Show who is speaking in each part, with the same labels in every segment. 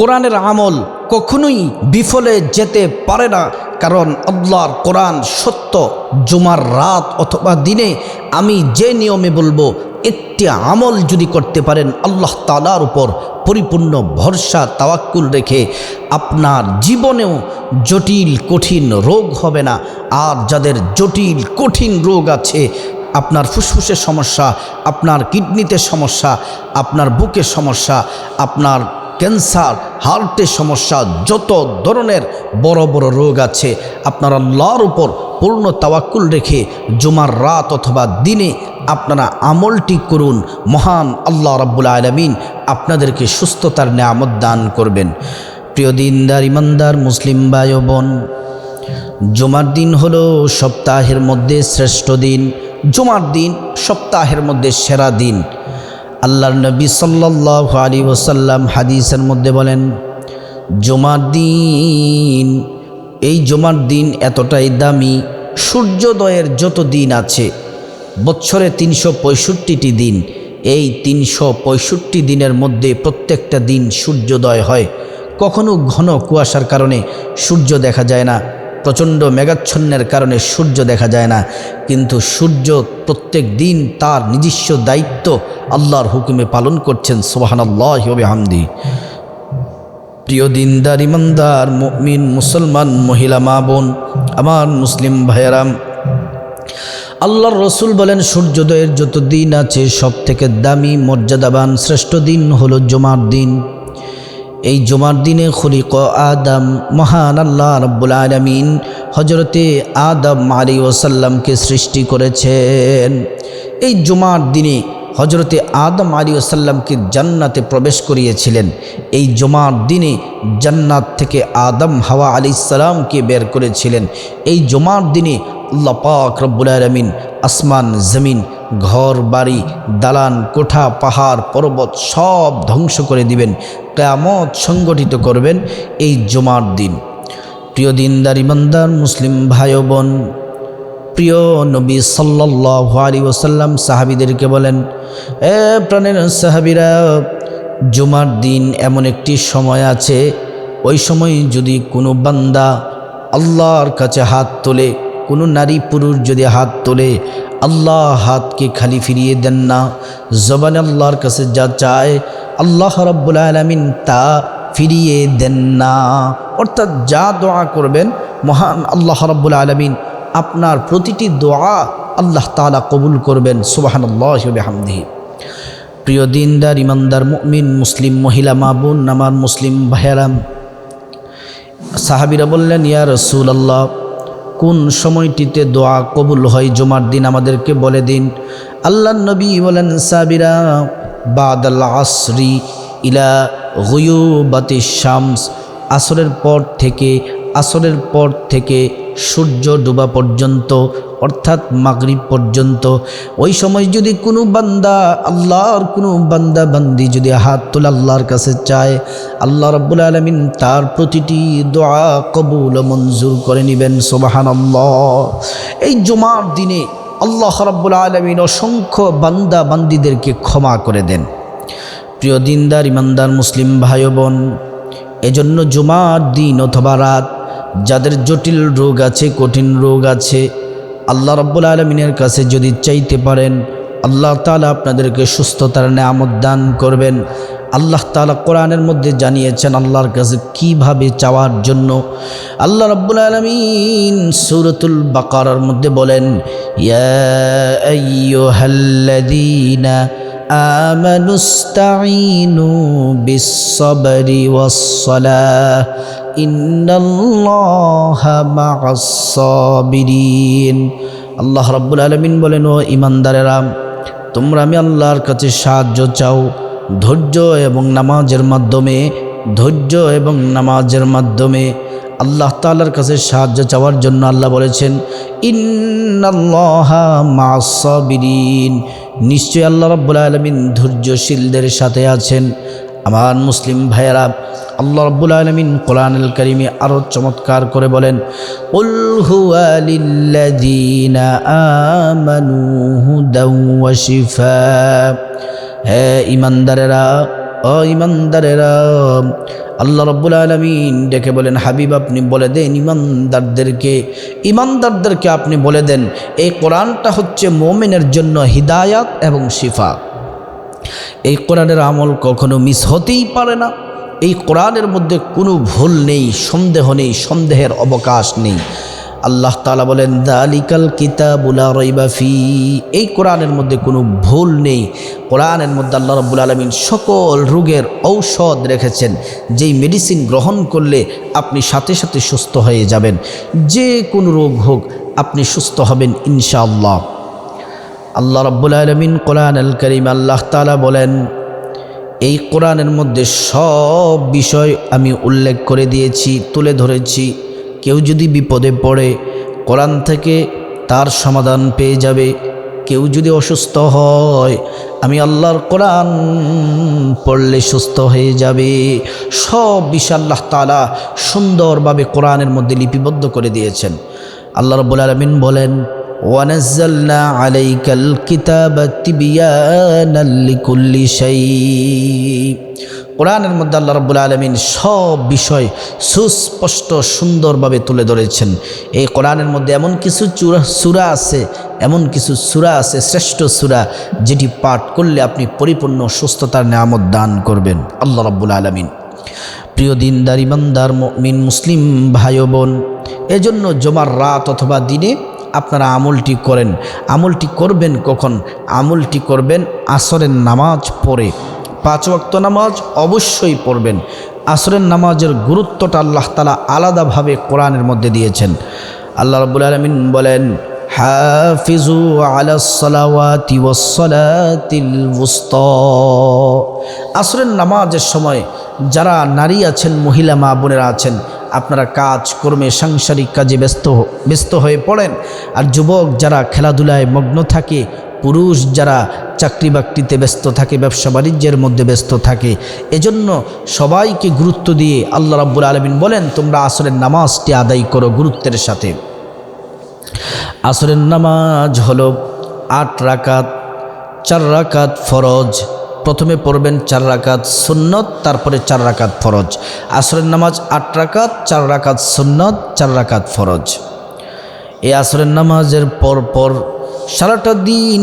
Speaker 1: কোরআনের আমল কখনোই বিফলে যেতে পারে না, কারণ আল্লাহর কোরআন সত্য। জুমার রাত অথবা দিনে আমি যে নিয়মে বলব, একটি আমল যদি করতে পারেন, আল্লাহ তালার উপর পরিপূর্ণ ভরসা, তাওয়াক্কুল রেখে আপনার জীবনেও জটিল, কঠিন রোগ হবে না। আর যাদের জটিল, কঠিন রোগ আছে, আপনার ফুসফুসের সমস্যা, আপনার কিডনিতে সমস্যা, আপনার বুকের সমস্যা, আপনার ক্যান্সার হার্টের সমস্যা, যত ধরনের বড় বড় রোগ আছে, আপনার আল্লাহর উপর পূর্ণ তাওয়াক্কুল রেখে জুমার রাত অথবা দিনে আপনারা আমলটি করুন। মহান আল্লাহ রাব্বুল আলমিন আপনাদেরকে সুস্থতার নিয়ামত দান করবেন। প্রিয় দিনদার, ইমানদার, মুসলিম ভাই বোন জুমার দিন হলো সপ্তাহের মধ্যে শ্রেষ্ঠ দিন, জুমার দিন সপ্তাহের মধ্যে সেরা দিন। আল্লাহর নবী সাল্লাহ আলী ওসাল্লাম হাদিসের মধ্যে বলেন, জুমার দিন, এই জুমার দিন এতটাই দামি, সূর্যোদয়ের যত দিন আছে, বছরে তিনশো পঁয়ষট্টিটি দিন, এই তিনশো পঁয়ষট্টি দিনের মধ্যে প্রত্যেকটা দিন সূর্যোদয় হয়। কখনো ঘন কুয়াশার কারণে সূর্য দেখা যায় না। প্রচণ্ড মেঘাচ্ছন্নের কারণে সূর্য দেখা যায় না। কিন্তু সূর্য প্রত্যেক দিন তার নিজস্ব দায়িত্ব আল্লাহর হুকুমে পালন করছেন। সোহান আল্লাহ হামদি প্রিয় দিনদার, ইমানদার, মুমিন, মুসলমান, মহিলা, মা, বোন, আমার মুসলিম ভাইয়ারাম, আল্লাহর রসুল বলেন, সূর্যোদয়ের যত দিন আছে সব থেকে দামি, মর্যাদাবান, শ্রেষ্ঠ দিন হলো জমার দিন। এই জমার দিনে খলিক আদম মহান আল্লাহ রব্বুল আলমিন হজরতে আদম আলী ওসাল্লামকে সৃষ্টি করেছেন। এই জমার দিনে হজরতে আদম আলী ওসাল্লামকে জান্নাতে প্রবেশ করিয়েছিলেন। এই জমার দিনে জান্নাত থেকে আদম হাওয়া আলী ইসালামকে বের করেছিলেন। এই জমার দিনে আল্লাহ পাক রব্বুল আলমিন আসমান, জমিন, ঘর, বাড়ি, দালান, কোঠা, পাহাড়, পর্বত সব ধ্বংস করে দিবেন। কেয়ামত সংগঠিত করবেন এই জমার দিন। প্রিয় দিনদার ইমানদার মুসলিম ভাই বোন প্রিয় নবী সাল্লাহ আলী ওসাল্লাম সাহাবিদেরকে বলেন, এ প্রাণের সাহাবিরা, জুমার দিন এমন একটি সময় আছে, ওই সময় যদি কোনো বান্দা আল্লাহর কাছে হাত তোলে, কোনো নারী পুরুষ যদি হাত তোলে, আল্লাহ হাতকে খালি ফিরিয়ে দেন না, জবান আল্লাহর কাছে যা চায় আল্লাহ রব্বুল আলমিন তা ফিরিয়ে দেন না। অর্থাৎ যা দোয়া করবেন, মহান আল্লাহ রব্বুল আলমিন আপনার প্রতিটি দোয়া আল্লাহ তালা কবুল করবেন সুবাহান আল্লাহ হামদিহি প্রিয় দিনদার, ইমানদার, মুমিন, মুসলিম, মহিলা, মা বোন, আমার মুসলিম ভাইয়ারাম সাহাবিরা বললেন, ইয়া রসুল আল্লাহ কোন সময়টিতে দোয়া কবুল হয়? জমার দিন আমাদেরকে বলে দিন। আল্লাহ নবী বলেন সাবিরা বাদাল আসরি ইলা গুয়ুবাতি শামস। আসরের পর থেকে, আসরের পর থেকে সূর্য ডুবা পর্যন্ত, অর্থাৎ মাগরিব পর্যন্ত। ওই সময় যদি কোনো বান্দা, আল্লাহর কোনো বান্দা বান্দি যদি হাত তোলে আল্লাহর কাছে চায়, আল্লাহ রব্বুল আলমিন তার প্রতিটি দোয়া কবুল মঞ্জুর করে নেবেন সোবাহান এই জমার দিনে আল্লাহ রব্বুল আলমিন অসংখ্য বান্দা বান্দিদেরকে ক্ষমা করে দেন। প্রিয় দিনদার, ইমানদার মুসলিম ভাই বোন এজন্য জুমার দিন অথবা রাত, যাদের জটিল রোগ আছে, কঠিন রোগ আছে, আল্লাহ রব্বুল আলমিনের কাছে যদি চাইতে পারেন, আল্লাহ তালা আপনাদেরকে সুস্থতার নেয়ামত দান করবেন। আল্লাহ তালা কোরআনের মধ্যে জানিয়েছেন আল্লাহর কাছে কিভাবে চাওয়ার জন্য আল্লাহ রব্বুল আলমিন সুরতুল বাকারার মধ্যে বলেন ইয়া آمنوا استعينوا بالصبر والصلاة إن الله مع الصابرين আল্লাহ রাব্বুল আলমিন বলেন ও ইমানদারেরা তোমরা আমি আল্লাহর কাছে সাহায্য চাও ধৈর্য এবং নামাজের মাধ্যমে, ধৈর্য এবং নামাজের মাধ্যমে আল্লাহ তালার কাছে সাহায্য চাওয়ার জন্য আল্লাহ বলেছেন, ইন্নাল্লাহা মাসাবিরিন নিশ্চয় আল্লাহ রব্বুল আলমিন ধৈর্যশীলদের সাথে আছেন। আমার মুসলিম ভাইয়েরা, আল্লাহ রব্বুল আলমিন কোরআনুল করিমে আরও চমৎকার করে বলেন হে ইমানদারেরা, ও ইমানদারেরা, আল্লাহ রব্বুল আলমিন ডেকে বলেন, হাবিব আপনি বলে দেন ইমানদারদেরকে ইমানদারদেরকে আপনি বলে দেন, এই কোরআনটা হচ্ছে মোমেনের জন্য হিদায়াত এবং শিফা। এই কোরআনের আমল কখনো মিস হতেই পারে না। এই কোরআনের মধ্যে কোনো ভুল নেই, সন্দেহ নেই, সন্দেহের অবকাশ নেই। আল্লাহ তালা বলেন, দালিকাল কিতাবুলা রইবাফি এই কোরআনের মধ্যে কোনো ভুল নেই। কোরআনের মধ্যে আল্লাহ রব্বুল আলমিন সকল রোগের ঔষধ রেখেছেন, যেই মেডিসিন গ্রহণ করলে আপনি সাথে সাথে সুস্থ হয়ে যাবেন। যে কোনো রোগ হোক, আপনি সুস্থ হবেন ইনশাআল্লাহ। আল্লাহ রব্বুল আলমিন কোরআন আল করিম আল্লাহ তালা বলেন, এই কোরআনের মধ্যে সব বিষয় আমি উল্লেখ করে দিয়েছি, তুলে ধরেছি। কেউ যদি বিপদে পড়ে, কোরআন থেকে তার সমাধান পেয়ে যাবে। কেউ যদি অসুস্থ হয়, আমি আল্লাহর কোরআন পড়লে সুস্থ হয়ে যাবে। সব বিশাল্লাহ আল্লাহ তালা সুন্দরভাবে কোরআনের মধ্যে লিপিবদ্ধ করে দিয়েছেন। আল্লাহ রবুল আলমিন বলেন, ওয়ানাজ্জালনা কোরআনের মধ্যে আল্লাহ রব্বুল আলমিন সব বিষয় সুস্পষ্ট, সুন্দরভাবে তুলে ধরেছেন। এই কোরআনের মধ্যে এমন কিছু চূড়া, সুরা আছে, এমন কিছু সুরা আছে, শ্রেষ্ঠ সুরা, যেটি পাঠ করলে আপনি পরিপূর্ণ সুস্থতার নামত দান করবেন। আল্লাহ রব্বুল আলমিন। প্রিয় দিনদার, ইমানদার মিন মুসলিম ভাই বোন এজন্য জমার রাত অথবা দিনে আপনারা আমলটি করেন। আমলটি করবেন কখন? আমলটি করবেন আসরের নামাজ পড়ে। পাঁচ ওয়াক্ত নামাজ অবশ্যই পড়বেন। আসরের নামাজের গুরুত্বটা আল্লাহ তালা আলাদাভাবে কোরআনের মধ্যে দিয়েছেন। আল্লাহ রবুল আলমিন বলেন হাফিজু আলাসলাওয়াতি আসরের নামাজের সময় যারা নারী আছেন, মহিলা মা বোনেরা আছেন, আপনারা কাজ, কর্মে, সাংসারিক কাজে ব্যস্ত ব্যস্ত হয়ে পড়েন। আর যুবক যারা খেলাধুলায় মগ্ন থাকে, পুরুষ যারা চাকরি বাকরিতে ব্যস্ত থাকে, ব্যবসা বাণিজ্যের মধ্যে ব্যস্ত থাকে। এজন্য সবাইকে গুরুত্ব দিয়ে আল্লাহ রাব্বুল আলমিন বলেন, তোমরা আসরের নামাজটি আদায় করো গুরুত্বের সাথে। আসরের নামাজ হলো আট রাকাত, চার রাকাত ফরজ। প্রথমে পড়বেন চার রাকাত সুন্নত, তারপরে চার রাকাত ফরজ। আসরের নামাজ আট রাকাত, চার রাকাত সুন্নত, চার রাকাত ফরজ। এই আসরের নামাজের পর পর সারাটা দিন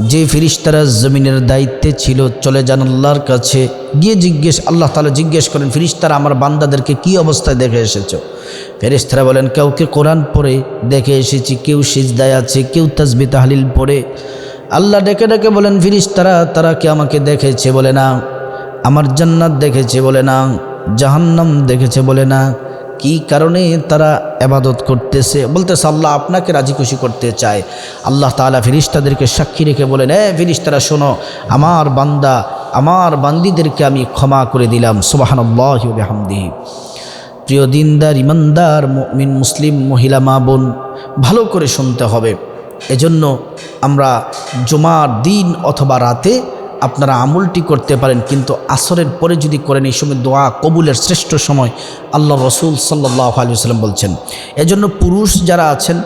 Speaker 1: যে ফিরিস্তারা জমিনের দায়িত্বে ছিল, চলে যান আল্লাহর কাছে। গিয়ে জিজ্ঞেস, আল্লাহ তালা জিজ্ঞেস করেন, ফিরিস্তারা আমার বান্দাদেরকে কি অবস্থায় দেখে এসেছ? ফেরিস্তারা বলেন, কাউকে কোরআন পড়ে দেখে এসেছি, কেউ সিজদায় আছে, কেউ তাজবি তাহলিল পড়ে। আল্লাহ ডেকে ডেকে বলেন, ফিরিস্তারা, তারা কি আমাকে দেখেছে বলে না? আমার জান্নাত দেখেছে বলে না? জাহান্নাম দেখেছে বলে না? কি কারণে তারা এবাদত করতেছে? বলতেছে, আল্লাহ আপনাকে রাজি খুশি করতে চায়। আল্লাহ তালা ফিরিস্তাদেরকে সাক্ষী রেখে বলেন, এ ফিরিস্তারা শোনো, আমার বান্দা, আমার বান্দিদেরকে আমি ক্ষমা করে দিলাম। সুবাহানল্লাহামদি প্রিয় দিনদার, ইমানদার মিন মুসলিম, মহিলা, মা, বোন, ভালো করে শুনতে হবে। এজন্য আমরা জুমার দিন অথবা রাতে আপনারা আমলটি করতে পারেন, কিন্তু আসরের পরে যদি করেন, এই সময় দোয়া কবুলের শ্রেষ্ঠ সময় আল্লাহ রসুল সাল্লাহ আলিয়াল্লাম বলছেন। এজন্য পুরুষ যারা আছেন,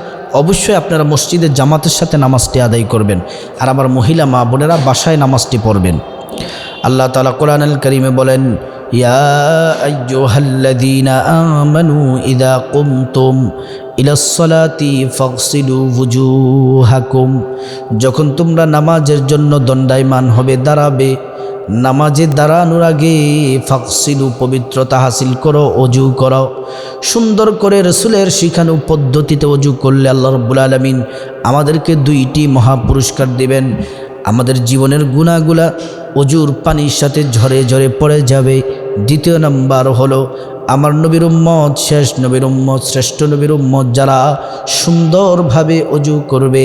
Speaker 1: অবশ্যই আপনারা মসজিদে জামাতের সাথে নামাজটি আদায় করবেন, আর আমার মহিলা মা বোনেরা বাসায় নামাজটি পড়বেন। আল্লাহ তালা কোরআন করিমে বলেন, ইয়া আইয়ুহাল্লাযীনা আমানু ইযা কুমতুম ইলাসলাতি ফকসিলু হাকুম যখন তোমরা নামাজের জন্য দণ্ডায়মান হবে, দাঁড়াবে, নামাজে দাঁড়ানোর আগে ফাকসিলু পবিত্রতা হাসিল করো, অজু করো। সুন্দর করে রসুলের শিখানো পদ্ধতিতে অজু করলে আল্লাহ রব্বুল আলমিন আমাদেরকে দুইটি মহাপুরস্কার দিবেন। আমাদের জীবনের গুণাগুলা অজুর পানির সাথে ঝরে ঝরে পড়ে যাবে। দ্বিতীয় নাম্বার হলো আমার নবীর উম্মত, শেষ নবীর উম্মত, শ্রেষ্ঠ নবীর উম্মত যারা সুন্দরভাবে অজু করবে,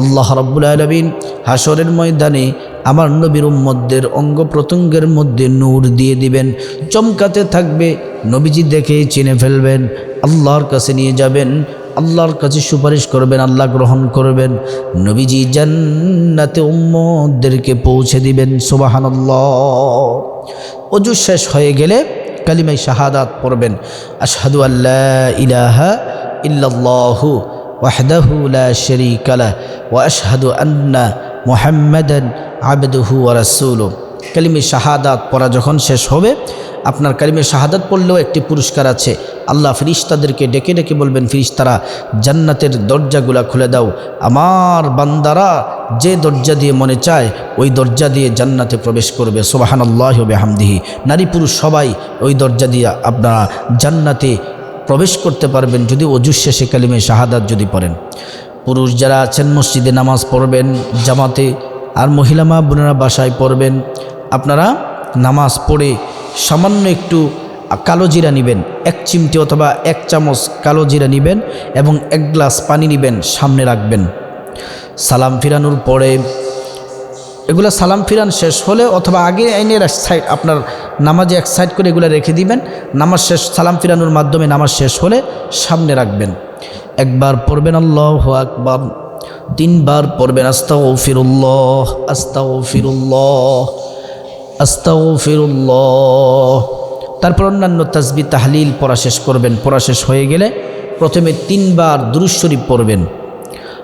Speaker 1: আল্লাহ রব্বুল আলমিন হাসরের ময়দানে আমার নবীর উম্মতদের অঙ্গ প্রত্যঙ্গের মধ্যে নূর দিয়ে দিবেন। চমকাতে থাকবে, নবীজি দেখে চিনে ফেলবেন, আল্লাহর কাছে নিয়ে যাবেন, আল্লাহর কাছে সুপারিশ করবেন, আল্লাহ গ্রহণ করবেন। নবীজি জান্নাতে উম্মদেরকে পৌঁছে দিবেন সুবাহান অজু শেষ হয়ে গেলে কালিমাই শাহাদাত পড়বেন। আশহাদু আল্লাহ ইলাহা ইল্লাল্লাহু ওয়াহদাহু লা শারীকা লাহ ওয়া আশহাদু আন্না মুহাম্মাদান আবদুহু ওয়া রাসূলুহু। কালিমে শাহাদাত পড়া যখন শেষ হবে, আপনার কারিমে শাহাদাত পড়লেও একটি পুরস্কার আছে। আল্লাহ ফিরিস্তাদেরকে ডেকে ডেকে বলবেন, ফিরিস্তারা, জান্নাতের দরজাগুলা খুলে দাও। আমার বান্দারা যে দরজা দিয়ে মনে চায়, ওই দরজা দিয়ে জান্নাতে প্রবেশ করবে। সোবাহান আল্লাহ হামদিহি নারী পুরুষ সবাই ওই দরজা দিয়ে আপনারা জান্নাতে প্রবেশ করতে পারবেন যদি অজুর শেষে কালিমে শাহাদাত যদি পড়েন। পুরুষ যারা আছেন, মসজিদে নামাজ পড়বেন, জামাতে, আর মহিলা মা বোনেরা বাসায় পড়বেন, আপনারা নামাজ পড়ে সামান্য একটু কালো জিরা নেবেন, এক চিমটি অথবা এক চামচ কালো জিরা নেবেন এবং এক গ্লাস পানি নেবেন, সামনে রাখবেন। সালাম ফিরানোর পরে এগুলো সালাম ফিরান শেষ হলে অথবা আগে আইনের এক সাইড আপনার নামাজে এক সাইড করে এগুলো রেখে দিবেন। নামাজ শেষ, সালাম ফিরানোর মাধ্যমে নামাজ শেষ হলে সামনে রাখবেন। একবার পড়বেন আল্লাহ আকবার, তিনবার পড়বেন আস্তা আস্তাও ফিরুল্লাহ আস্তাও ফিরুল্লাহ আস্তাও ফিরুল্লাহ তারপর অন্যান্য তাসবি তাহলিল পড়া শেষ করবেন। পড়া শেষ হয়ে গেলে প্রথমে তিনবার দুরুজ শরীফ পড়বেন।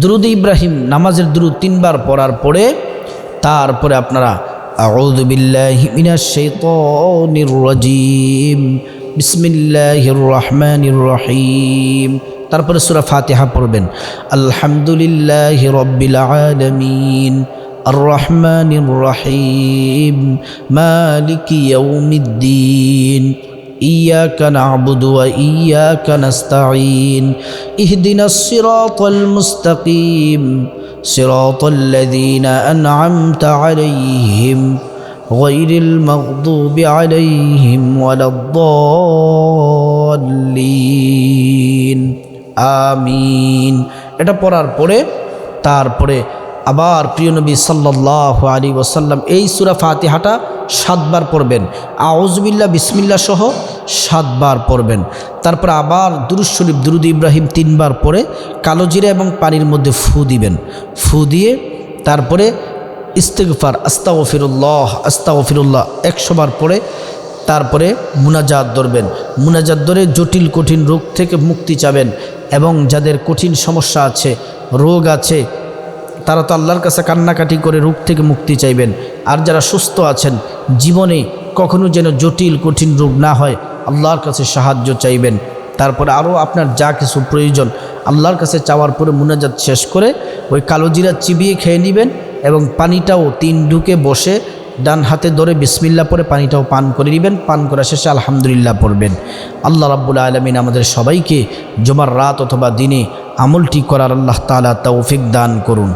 Speaker 1: দ্রুদ ইব্রাহিম নামাজের দ্রুদ তিনবার পড়ার পরে তারপরে আপনারা আউযু বিল্লাহি মিনাশ শাইতানির রাজিম বিসমিল্লাহির রহমানির রহিম তারপরে সূরা ফাতিহা পড়বেন আলহামদুলিল্লাহি রাব্বিল আলামিন الرحمن الرحيم مالك يوم الدين إياك نعبد وإياك نستعين اهدنا الصراط المستقيم صراط الذين أنعمت عليهم غير المغضوب عليهم ولا الضالين আমিন এটা পড়ার পরে তারপরে আবার প্রিয় নবী সাল্লাহ আলী ওসাল্লাম এই সুরা ফাতিহাটা সাতবার পড়বেন। আউজবিল্লা বিসমিল্লা সহ সাতবার পড়বেন। তারপর আবার দুরুজ শরীফ, দুরুদ ইব্রাহিম তিনবার পরে কালোজিরা এবং পানির মধ্যে ফু দিবেন। ফু দিয়ে তারপরে ইস্তেগফার আস্তা ফিরুল্লাহ আস্তা ফিরুল্লাহ একশোবার পরে তারপরে মুনাজাত ধরবেন। মুনাজাত ধরে জটিল, কঠিন রোগ থেকে মুক্তি চাবেন এবং যাদের কঠিন সমস্যা আছে, রোগ আছে তারা তো আল্লাহর কাছে কান্নাকাটি করে রোগ থেকে মুক্তি চাইবেন। আর যারা সুস্থ আছেন, জীবনে কখনো যেন জটিল, কঠিন রোগ না হয়, আল্লাহর কাছে সাহায্য চাইবেন। তারপরে আরও আপনার যা কিছু প্রয়োজন, আল্লাহর কাছে চাওয়ার পরে মুনাজাত শেষ করে ওই কালো জিরা চিবিয়ে খেয়ে নেবেন এবং পানিটাও তিন ঢুকে বসে ডান হাতে ধরে বিসমিল্লা পরে পানিটাও পান করে নেবেন। পান করা শেষে আলহামদুলিল্লাহ পড়বেন। আল্লাহ রাব্বুল আলমিন আমাদের সবাইকে জমার রাত অথবা দিনে আমলটি করার আল্লাহ তালা তৌফিক দান করুন।